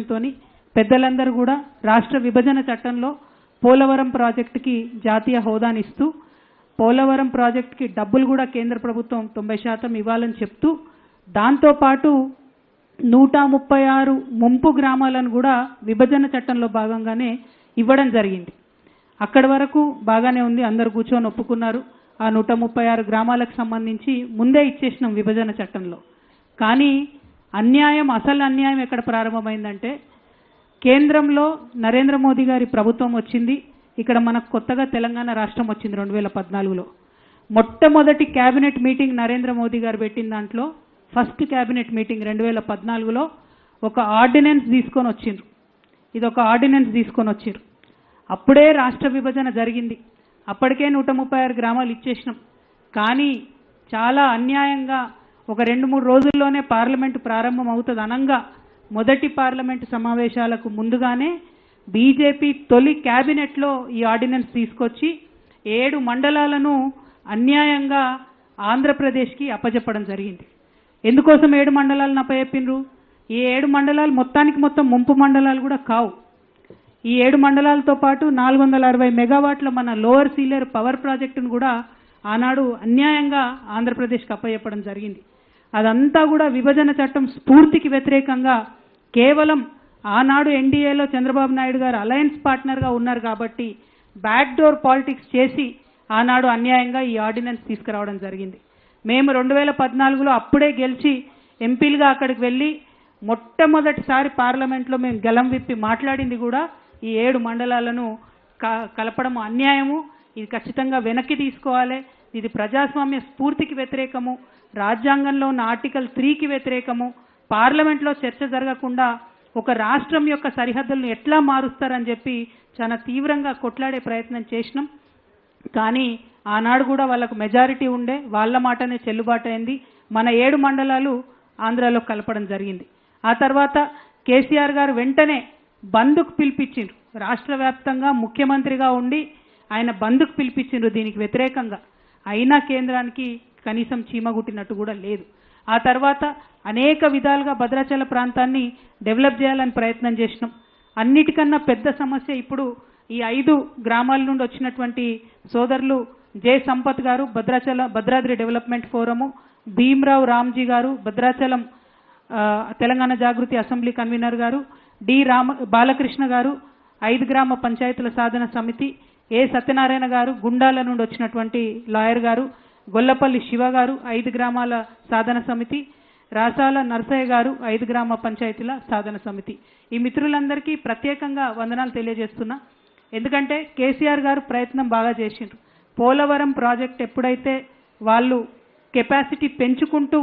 తోని పెద్దలందరూ కూడా రాష్ట్ర విభజన చట్టంలో పోలవరం ప్రాజెక్టుకి జాతీయ హోదానిస్తూ పోలవరం ప్రాజెక్టుకి డబ్బులు కూడా కేంద్ర ప్రభుత్వం తొంభై శాతం ఇవ్వాలని చెప్తూ దాంతోపాటు నూట ముప్పై ఆరు ముంపు గ్రామాలను కూడా విభజన చట్టంలో భాగంగానే ఇవ్వడం జరిగింది. అక్కడి వరకు బాగానే ఉంది అందరు కూర్చొని ఒప్పుకున్నారు. ఆ నూట ముప్పై ఆరు గ్రామాలకు సంబంధించి ముందే ఇచ్చేసినాం విభజన చట్టంలో. కానీ అన్యాయం అసలు అన్యాయం ఎక్కడ ప్రారంభమైందంటే కేంద్రంలో నరేంద్ర మోదీ గారి ప్రభుత్వం వచ్చింది. ఇక్కడ మనకు కొత్తగా తెలంగాణ రాష్ట్రం వచ్చింది రెండు వేల పద్నాలుగులో. మొట్టమొదటి క్యాబినెట్ మీటింగ్ నరేంద్ర మోదీ గారు పెట్టిన దాంట్లో ఫస్ట్ క్యాబినెట్ మీటింగ్ రెండు వేల పద్నాలుగులో ఒక ఆర్డినెన్స్ తీసుకొని వచ్చిండ్రు. ఇది ఒక ఆర్డినెన్స్ తీసుకొని వచ్చిండ్రు. అప్పుడే రాష్ట్ర విభజన జరిగింది. అప్పటికే నూట ముప్పై ఆరు గ్రామాలు ఇచ్చేసినాం. కానీ చాలా అన్యాయంగా ఒక రెండు మూడు రోజుల్లోనే పార్లమెంటు ప్రారంభం అవుతుంది. అనంగా మొదటి పార్లమెంటు సమావేశాలకు ముందుగానే బీజేపీ తొలి క్యాబినెట్లో ఈ ఆర్డినెన్స్ తీసుకొచ్చి ఏడు మండలాలను అన్యాయంగా ఆంధ్రప్రదేశ్కి అప్పజెప్పడం జరిగింది. ఎందుకోసం ఏడు మండలాలను అప్పచెప్పిండ్రు ఈ ఏడు మండలాలు మొత్తానికి మొత్తం ముంపు మండలాలు కూడా కావు. ఈ ఏడు మండలాలతో పాటు నాలుగు వందల అరవై మెగావాట్ల మన లోవర్ సీలర్ పవర్ ప్రాజెక్టును కూడా ఆనాడు అన్యాయంగా ఆంధ్రప్రదేశ్కి అప్పచెప్పడం జరిగింది. అదంతా కూడా విభజన చట్టం స్ఫూర్తికి వ్యతిరేకంగా కేవలం ఆనాడు ఎన్డీఏలో చంద్రబాబు నాయుడు గారు అలయన్స్ పార్ట్నర్గా ఉన్నారు కాబట్టి బ్యాక్డోర్ పాలిటిక్స్ చేసి ఆనాడు అన్యాయంగా ఈ ఆర్డినెన్స్ తీసుకురావడం జరిగింది. మేము రెండు వేల పద్నాలుగులో అప్పుడే గెలిచి ఎంపీలుగా అక్కడికి వెళ్ళి మొట్టమొదటిసారి పార్లమెంట్లో మేము గలం విప్పి మాట్లాడింది కూడా ఈ ఏడు మండలాలను క- కలపడం అన్యాయము. ఇది ఖచ్చితంగా వెనక్కి తీసుకోవాలి. ఇది ప్రజాస్వామ్య స్ఫూర్తికి వ్యతిరేకము రాజ్యాంగంలో ఉన్న ఆర్టికల్ త్రీకి వ్యతిరేకము పార్లమెంట్లో చర్చ జరగకుండా ఒక రాష్ట్రం యొక్క సరిహద్దులను ఎట్లా మారుస్తారని చెప్పి చాలా తీవ్రంగా కొట్లాడే ప్రయత్నం చేసినాం. కానీ ఆనాడు కూడా వాళ్ళకు మెజారిటీ ఉండే వాళ్ళ మాటనే చెల్లుబాటు అయింది మన ఏడు మండలాలు ఆంధ్రాలో కలపడం జరిగింది. ఆ తర్వాత కేసీఆర్ గారు వెంటనే బంద్కు పిలిపించిండ్రు. రాష్ట్ర వ్యాప్తంగా ముఖ్యమంత్రిగా ఉండి ఆయన బంద్కు పిలిపించిండ్రు దీనికి వ్యతిరేకంగా. అయినా కేంద్రానికి కనీసం చీమగుట్టినట్టు కూడా లేదు. ఆ తర్వాత అనేక విధాలుగా భద్రాచల ప్రాంతాన్ని డెవలప్ చేయాలని ప్రయత్నం చేసినాం. అన్నిటికన్నా పెద్ద సమస్య ఇప్పుడు ఈ ఐదు గ్రామాల నుండి వచ్చినటువంటి సోదరులు జే సంపత్ గారు భద్రాచలం భద్రాద్రి డెవలప్మెంట్ ఫోరము భీమ్రావు రామ్జీ గారు భద్రాచలం తెలంగాణ జాగృతి అసెంబ్లీ కన్వీనర్ గారు డి రామ బాలకృష్ణ గారు ఐదు గ్రామ పంచాయతీల సాధన సమితి ఏ సత్యనారాయణ గారు గుండాల నుండి వచ్చినటువంటి లాయర్ గారు గొల్లపల్లి శివ గారు ఐదు గ్రామాల సాధన సమితి రాసాల నర్సయ్య గారు ఐదు గ్రామ పంచాయతీల సాధన సమితి. ఈ మిత్రులందరికీ ప్రత్యేకంగా వందనాలు తెలియజేస్తున్నా. ఎందుకంటే కేసీఆర్ గారు ప్రయత్నం బాగా చేసిండ్రు. పోలవరం ప్రాజెక్ట్ ఎప్పుడైతే వాళ్ళు కెపాసిటీ పెంచుకుంటూ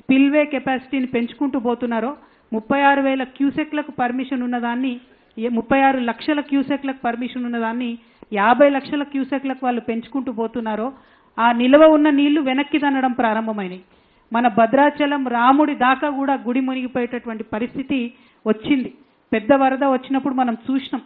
స్పిల్వే కెపాసిటీని పెంచుకుంటూ పోతున్నారో ముప్పై ఆరు వేల క్యూసెక్లకు పర్మిషన్ ఉన్నదాన్ని ఏ- ముప్పై ఆరు లక్షల క్యూసెక్లకు పర్మిషన్ ఉన్నదాన్ని యాభై లక్షల క్యూసెక్లకు వాళ్ళు పెంచుకుంటూ పోతున్నారో ఆ నిల్వ ఉన్న నీళ్ళు వెనక్కి తనడం ప్రారంభమైనాయి. మన భద్రాచలం రాముడి దాకా కూడా గుడి మునిగిపోయేటటువంటి పరిస్థితి వచ్చింది. పెద్ద వరద వచ్చినప్పుడు మనం చూసినాం.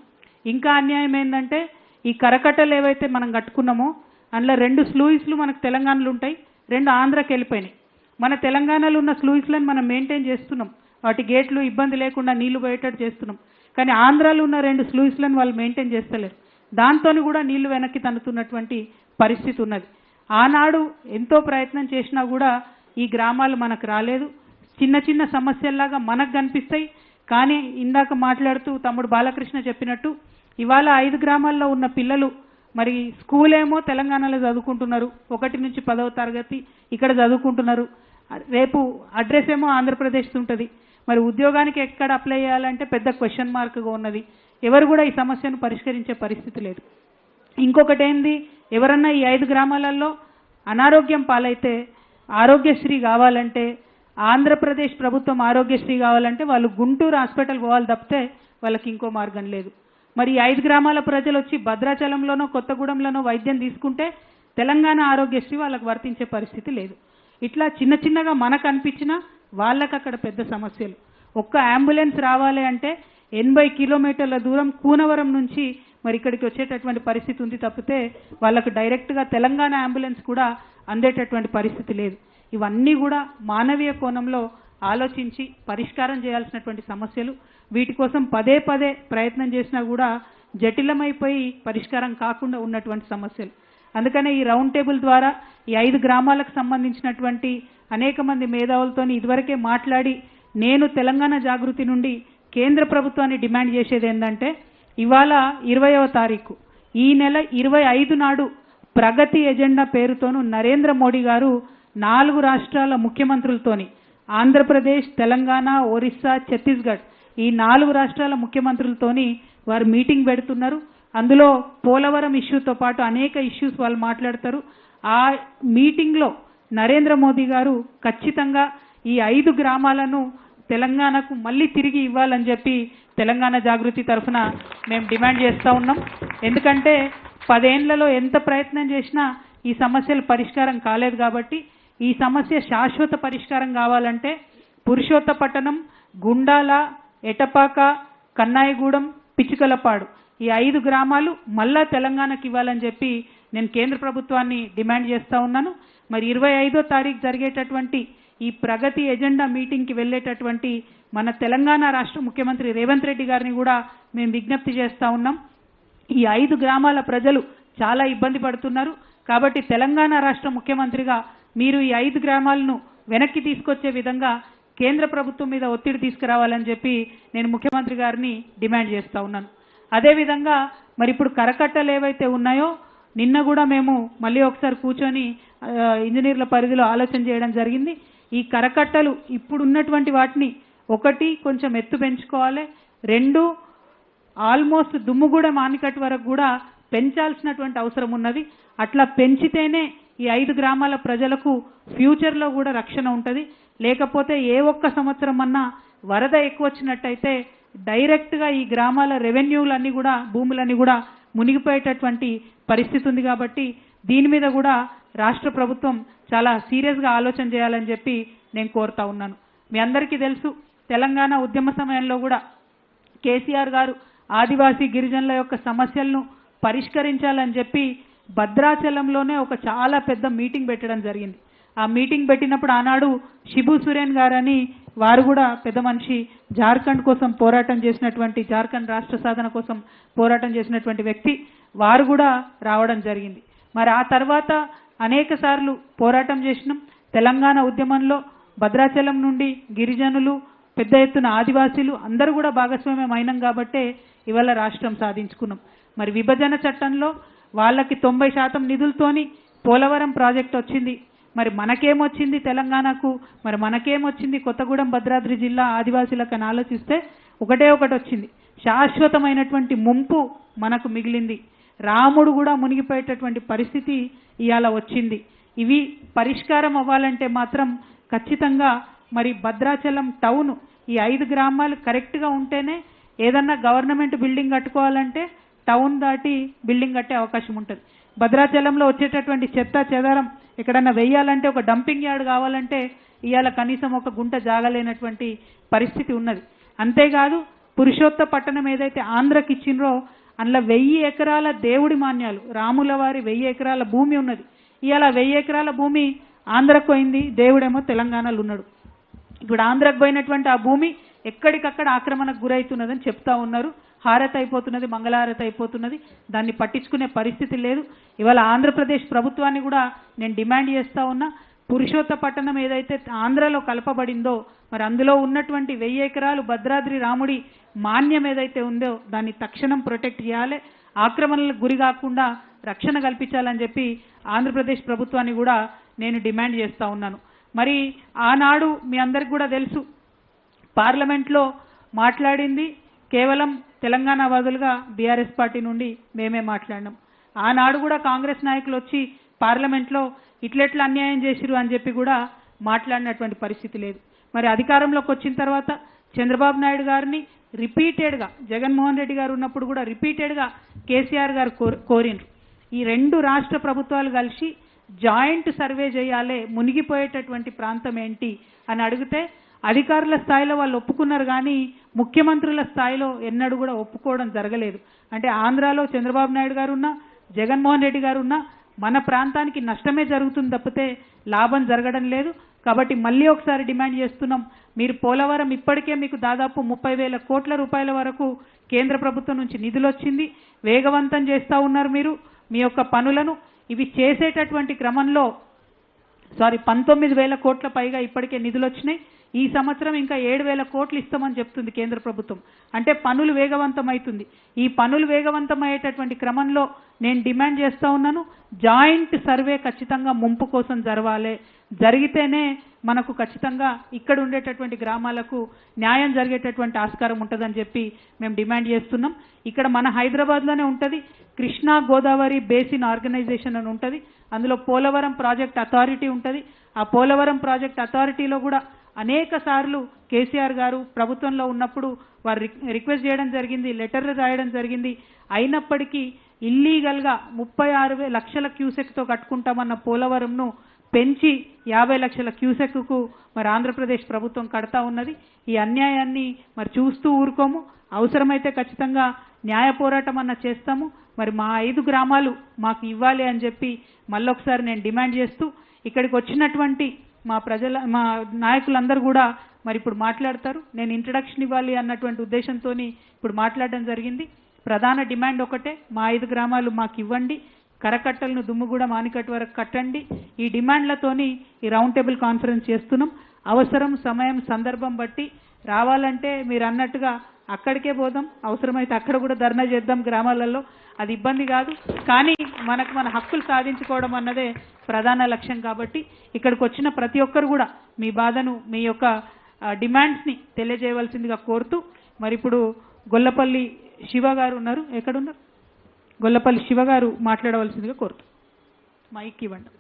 ఇంకా అన్యాయం ఏంటంటే ఈ కరకట్టలు ఏవైతే మనం కట్టుకున్నామో అందులో రెండు స్లూయిస్లు మనకు తెలంగాణలో ఉంటాయి రెండు ఆంధ్రాకి వెళ్ళిపోయినాయి. మన తెలంగాణలో ఉన్న స్లూయిస్లను మనం మెయింటైన్ చేస్తున్నాం. వాటి గేట్లు ఇబ్బంది లేకుండా నీళ్ళు పోయేటట్టు చేస్తున్నాం. కానీ ఆంధ్రాలో ఉన్న రెండు స్లూయిస్లను వాళ్ళు మెయింటైన్ చేస్తలేరు. దాంతోని కూడా నీళ్ళు వెనక్కి తన్నుతున్నటువంటి పరిస్థితి ఉన్నది. ఆనాడు ఎంతో ప్రయత్నం చేసినా కూడా ఈ గ్రామాలు మనకు రాలేదు. చిన్న చిన్న సమస్యల్లాగా మనకు కనిపిస్తాయి. కానీ ఇందాక మాట్లాడుతూ తమ్ముడు బాలకృష్ణ చెప్పినట్టు ఇవాళ ఐదు గ్రామాల్లో ఉన్న పిల్లలు మరి స్కూల్ ఏమో తెలంగాణలో చదువుకుంటున్నారు. ఒకటి నుంచి పదవ తరగతి ఇక్కడ చదువుకుంటున్నారు. రేపు అడ్రస్ ఏమో ఆంధ్రప్రదేశ్ ఉంటుంది. మరి ఉద్యోగానికి ఎక్కడ అప్లై చేయాలంటే పెద్ద క్వశ్చన్ మార్క్గా ఉన్నది. ఎవరు కూడా ఈ సమస్యను పరిష్కరించే పరిస్థితి లేదు. ఇంకొకటి ఏంది ఎవరన్నా ఈ ఐదు గ్రామాలలో అనారోగ్యం పాలైతే ఆరోగ్యశ్రీ కావాలంటే ఆంధ్రప్రదేశ్ ప్రభుత్వం ఆరోగ్యశ్రీ కావాలంటే వాళ్ళు గుంటూరు హాస్పిటల్ పోవాలి తప్పితే వాళ్ళకి ఇంకో మార్గం లేదు. మరి ఐదు గ్రామాల ప్రజలు వచ్చి భద్రాచలంలోనో కొత్తగూడెంలోనో వైద్యం తీసుకుంటే తెలంగాణ ఆరోగ్యశ్రీ వాళ్ళకి వర్తించే పరిస్థితి లేదు. ఇట్లా చిన్న చిన్నగా మనకు అనిపించినా వాళ్ళకి అక్కడ పెద్ద సమస్యలు. ఒక్క అంబులెన్స్ రావాలి అంటే ఎనభై కిలోమీటర్ల దూరం కూనవరం నుంచి మరి ఇక్కడికి వచ్చేటటువంటి పరిస్థితి ఉంది తప్పితే వాళ్ళకు డైరెక్ట్గా తెలంగాణ అంబులెన్స్ కూడా అందేటటువంటి పరిస్థితి లేదు. ఇవన్నీ కూడా మానవీయ కోణంలో ఆలోచించి పరిష్కారం చేయాల్సినటువంటి సమస్యలు. వీటి కోసం పదే పదే ప్రయత్నం చేసినా కూడా జటిలమైపోయి పరిష్కారం కాకుండా ఉన్నటువంటి సమస్యలు. అందుకనే ఈ రౌండ్ టేబుల్ ద్వారా ఈ ఐదు గ్రామాలకు సంబంధించినటువంటి అనేక మంది మేధావులతోని ఇదివరకే మాట్లాడి నేను తెలంగాణ జాగృతి నుండి కేంద్ర ప్రభుత్వాన్ని డిమాండ్ చేసేది ఏంటంటే ఇవాళ ఇరవయవ తారీఖు ఈ నెల ఇరవై ఐదు నాడు ప్రగతి ఎజెండా పేరుతోను నరేంద్ర మోడీ గారు నాలుగు రాష్ట్రాల ముఖ్యమంత్రులతోని ఆంధ్రప్రదేశ్ తెలంగాణ ఒరిస్సా ఛత్తీస్గఢ్ ఈ నాలుగు రాష్ట్రాల ముఖ్యమంత్రులతోని వారు మీటింగ్ పెడుతున్నారు. అందులో పోలవరం ఇష్యూతో పాటు అనేక ఇష్యూస్ వాళ్ళు మాట్లాడతారు. ఆ మీటింగ్లో నరేంద్ర మోదీ గారు ఖచ్చితంగా ఈ ఐదు గ్రామాలను తెలంగాణకు మళ్ళీ తిరిగి ఇవ్వాలని చెప్పి తెలంగాణ జాగృతి తరఫున మేము డిమాండ్ చేస్తూ ఉన్నాం. ఎందుకంటే పదేళ్ళలో ఎంత ప్రయత్నం చేసినా ఈ సమస్యలు పరిష్కారం కాలేదు కాబట్టి ఈ సమస్య శాశ్వత పరిష్కారం కావాలంటే పురుషోత్తపట్టణం గుండాల ఎటపాక కన్నాయిగూడెం పిచ్చుకలపాడు ఈ ఐదు గ్రామాలు మళ్ళా తెలంగాణకి ఇవ్వాలని చెప్పి నేను కేంద్ర ప్రభుత్వాన్ని డిమాండ్ చేస్తూ ఉన్నాను. మరి ఇరవై ఐదో తారీఖు జరిగేటటువంటి ఈ ప్రగతి ఎజెండా మీటింగ్కి వెళ్ళేటటువంటి మన తెలంగాణ రాష్ట్ర ముఖ్యమంత్రి రేవంత్ రెడ్డి గారిని కూడా మేము విజ్ఞప్తి చేస్తూ ఉన్నాం. ఈ ఐదు గ్రామాల ప్రజలు చాలా ఇబ్బంది పడుతున్నారు. కాబట్టి తెలంగాణ రాష్ట్ర ముఖ్యమంత్రిగా మీరు ఈ ఐదు గ్రామాలను వెనక్కి తీసుకొచ్చే విధంగా కేంద్ర ప్రభుత్వం మీద ఒత్తిడి తీసుకురావాలని చెప్పి నేను ముఖ్యమంత్రి గారిని డిమాండ్ చేస్తూ ఉన్నాను. అదేవిధంగా మరి ఇప్పుడు కరకట్టలు ఏవైతే ఉన్నాయో నిన్న కూడా మేము మళ్ళీ ఒకసారి కూర్చొని ఇంజనీర్ల పరిధిలో ఆలోచన చేయడం జరిగింది. ఈ కరకట్టలు ఇప్పుడున్నటువంటి వాటిని ఒకటి కొంచెం ఎత్తు పెంచుకోవాలి. రెండు ఆల్మోస్ట్ దుమ్ముగూడ మానికట్ వరకు కూడా పెంచాల్సినటువంటి అవసరం ఉన్నది. అట్లా పెంచితేనే ఈ ఐదు గ్రామాల ప్రజలకు ఫ్యూచర్లో కూడా రక్షణ ఉంటుంది. లేకపోతే ఏ ఒక్క సంవత్సరం అన్నా వరద ఎక్కువ వచ్చినట్టయితే డైరెక్ట్గా ఈ గ్రామాల రెవెన్యూలన్నీ కూడా భూములన్నీ కూడా మునిగిపోయేటటువంటి పరిస్థితి ఉంది కాబట్టి దీని మీద కూడా రాష్ట్ర ప్రభుత్వం చాలా సీరియస్గా ఆలోచన చేయాలని చెప్పి నేను కోరుతా ఉన్నాను. మీ అందరికీ తెలుసు తెలంగాణ ఉద్యమ సమయంలో కూడా కేసీఆర్ గారు ఆదివాసీ గిరిజనుల యొక్క సమస్యలను పరిష్కరించాలని చెప్పి భద్రాచలంలోనే ఒక చాలా పెద్ద మీటింగ్ పెట్టడం జరిగింది. ఆ మీటింగ్ పెట్టినప్పుడు ఆనాడు శిబు సురేన్ గారని వారు కూడా పెద్ద మనిషి జార్ఖండ్ కోసం పోరాటం చేసినటువంటి జార్ఖండ్ రాష్ట్ర సాధన కోసం పోరాటం చేసినటువంటి వ్యక్తి వారు కూడా రావడం జరిగింది. మరి ఆ తర్వాత అనేక సార్లు పోరాటం చేసినాం. తెలంగాణ ఉద్యమంలో భద్రాచలం నుండి గిరిజనులు పెద్ద ఎత్తున ఆదివాసీలు అందరూ కూడా భాగస్వామ్యం అయినాం కాబట్టే ఇవాళ రాష్ట్రం సాధించుకున్నాం. మరి విభజన చట్టంలో వాళ్ళకి తొంభై శాతం నిధులతోని పోలవరం ప్రాజెక్ట్ వచ్చింది. మరి మనకేమొచ్చింది తెలంగాణకు? మరి మనకేమొచ్చింది కొత్తగూడెం భద్రాద్రి జిల్లా ఆదివాసీలకు ఆలోచిస్తే ఒకటే ఒకటి వచ్చింది. శాశ్వతమైనటువంటి ముంపు మనకు మిగిలింది. రాముడు కూడా మునిగిపోయేటటువంటి పరిస్థితి ఇవాళ వచ్చింది. ఇవి పరిష్కారం అవ్వాలంటే మాత్రం ఖచ్చితంగా మరి భద్రాచలం టౌన్ ఈ ఐదు గ్రామాలు కరెక్ట్గా ఉంటేనే ఏదన్నా గవర్నమెంట్ బిల్డింగ్ కట్టుకోవాలంటే టౌన్ దాటి బిల్డింగ్ కట్టే అవకాశం ఉంటుంది. భద్రాచలంలో వచ్చేటటువంటి చెత్త చెదారం ఎక్కడన్నా వెయ్యాలంటే ఒక డంపింగ్ యార్డ్ కావాలంటే ఇవాళ కనీసం ఒక గుంట జాగలేనటువంటి పరిస్థితి ఉన్నది. అంతేకాదు పురుషోత్త పట్టణం ఏదైతే ఆంధ్రకి ఇచ్చిండ్రో అందులో వెయ్యి ఎకరాల దేవుడి మాన్యాలు రాముల వారి వెయ్యి ఎకరాల భూమి ఉన్నది. ఇవాళ వెయ్యి ఎకరాల భూమి ఆంధ్రకు పోయింది దేవుడేమో తెలంగాణలో ఉన్నాడు. ఇప్పుడు ఆంధ్రకు పోయినటువంటి ఆ భూమి ఎక్కడికక్కడ ఆక్రమణకు గురవుతున్నదని చెప్తా ఉన్నారు. హారత అయిపోతున్నది మంగళహారత అయిపోతున్నది దాన్ని పట్టించుకునే పరిస్థితి లేదు. ఇవాళ ఆంధ్రప్రదేశ్ ప్రభుత్వాన్ని కూడా నేను డిమాండ్ చేస్తా ఉన్నా. పురుషోత్త పట్టణం ఏదైతే ఆంధ్రలో కలపబడిందో మరి అందులో ఉన్నటువంటి వెయ్యి ఎకరాలు భద్రాద్రి రాముడి మాన్యం ఏదైతే ఉందో దాన్ని తక్షణం ప్రొటెక్ట్ చేయాలి. ఆక్రమణలకు గురి కాకుండా రక్షణ కల్పించాలని చెప్పి ఆంధ్రప్రదేశ్ ప్రభుత్వాన్ని కూడా నేను డిమాండ్ చేస్తూ ఉన్నాను. మరి ఆనాడు మీ అందరికి కూడా తెలుసు పార్లమెంట్లో మాట్లాడింది కేవలం తెలంగాణ బదులుగా బీఆర్ఎస్ పార్టీ నుండి మేమే మాట్లాడినాం. ఆనాడు కూడా కాంగ్రెస్ నాయకులు వచ్చి పార్లమెంట్లో ఇట్లెట్లా అన్యాయం చేసిరు అని చెప్పి కూడా మాట్లాడినటువంటి పరిస్థితి లేదు. మరి అధికారంలోకి వచ్చిన తర్వాత చంద్రబాబు నాయుడు గారిని రిపీటెడ్గా జగన్మోహన్ రెడ్డి గారు ఉన్నప్పుడు కూడా రిపీటెడ్గా కేసీఆర్ గారు కోర్ కోరిండ్రు. ఈ రెండు రాష్ట్ర ప్రభుత్వాలు కలిసి జాయింట్ సర్వే చేయాలి మునిగిపోయేటటువంటి ప్రాంతం ఏంటి అని అడిగితే అధికారుల స్థాయిలో వాళ్ళు ఒప్పుకున్నారు కానీ ముఖ్యమంత్రుల స్థాయిలో ఎన్నడూ కూడా ఒప్పుకోవడం జరగలేదు. అంటే ఆంధ్రాలో చంద్రబాబు నాయుడు గారు ఉన్నా జగన్మోహన్ రెడ్డి గారు ఉన్నా మన ప్రాంతానికి నష్టమే జరుగుతుంది తప్పితే లాభం జరగడం లేదు. కాబట్టి మళ్ళీ ఒకసారి డిమాండ్ చేస్తున్నాం. మీరు పోలవరం ఇప్పటికే మీకు దాదాపు ముప్పై వేల కోట్ల రూపాయల వరకు కేంద్ర ప్రభుత్వం నుంచి నిధులు వచ్చింది. వేగవంతం చేస్తూ ఉన్నారు మీరు. మీ యొక్క పనులను ఇవి చేసేటటువంటి క్రమంలో సారీ పంతొమ్మిది వేల కోట్ల పైగా ఇప్పటికే నిధులు వచ్చినాయి. ఈ సంవత్సరం ఇంకా ఏడు వేల కోట్లు ఇస్తామని చెప్తుంది కేంద్ర ప్రభుత్వం. అంటే పనులు వేగవంతమవుతుంది. ఈ పనులు వేగవంతమయ్యేటటువంటి క్రమంలో నేను డిమాండ్ చేస్తూ ఉన్నాను జాయింట్ సర్వే ఖచ్చితంగా ముంపు కోసం జరవాలి జరిగితేనే మనకు ఖచ్చితంగా ఇక్కడ ఉండేటటువంటి గ్రామాలకు న్యాయం జరిగేటటువంటి ఆస్కారం ఉంటుందని చెప్పి మేము డిమాండ్ చేస్తున్నాం. ఇక్కడ మన హైదరాబాద్లోనే ఉంటుంది కృష్ణా గోదావరి బేసిన్ ఆర్గనైజేషన్ అని ఉంటుంది. అందులో పోలవరం ప్రాజెక్ట్ అథారిటీ ఉంటుంది. ఆ పోలవరం ప్రాజెక్ట్ అథారిటీలో కూడా అనేక సార్లు కేసీఆర్ గారు ప్రభుత్వంలో ఉన్నప్పుడు వారు రిక్- రిక్వెస్ట్ చేయడం జరిగింది లెటర్లు రాయడం జరిగింది. అయినప్పటికీ ఇల్లీగల్గా ముప్పై ఆరు లక్షల క్యూసెక్తో కట్టుకుంటామన్న పోలవరంను పెంచి యాభై లక్షల క్యూసెక్కు మరి ఆంధ్రప్రదేశ్ ప్రభుత్వం కడతా ఉన్నది. ఈ అన్యాయాన్ని మరి చూస్తూ ఊరుకోము. అవసరమైతే ఖచ్చితంగా న్యాయ పోరాటం అన్న చేస్తాము. మరి మా ఐదు గ్రామాలు మాకు ఇవ్వాలి అని చెప్పి మళ్ళొకసారి నేను డిమాండ్ చేస్తూ ఇక్కడికి వచ్చినటువంటి మా ప్రజల మా నాయకులందరూ కూడా మరి ఇప్పుడు మాట్లాడతారు. నేను ఇంట్రడక్షన్ ఇవ్వాలి అన్నటువంటి ఉద్దేశంతో ఇప్పుడు మాట్లాడడం జరిగింది. ప్రధాన డిమాండ్ ఒకటే మా ఐదు గ్రామాలు మాకు ఇవ్వండి. కరకట్టలను దుమ్ముగూడ మానికట్టు వరకు కట్టండి. ఈ డిమాండ్లతోని ఈ రౌండ్ టేబుల్ కాన్ఫరెన్స్ చేస్తున్నాం. అవసరం సమయం సందర్భం బట్టి రావాలంటే మీరు అన్నట్టుగా అక్కడికే పోదాం. అవసరమైతే అక్కడ కూడా ధర్నా చేద్దాం గ్రామాలలో. అది ఇబ్బంది కాదు. కానీ మనకు మన హక్కులు సాధించుకోవడం అన్నదే ప్రధాన లక్ష్యం కాబట్టి ఇక్కడికి వచ్చిన ప్రతి ఒక్కరు కూడా మీ బాధను మీ యొక్క డిమాండ్స్ని తెలియజేయవలసిందిగా కోరుతూ మరి ఇప్పుడు గొల్లపల్లి శివ గారు ఉన్నారు. ఎక్కడున్నారు? గొల్లపల్లి శివ గారు మాట్లాడవలసిందిగా కోరుతూ. మైక్ ఇవ్వండి.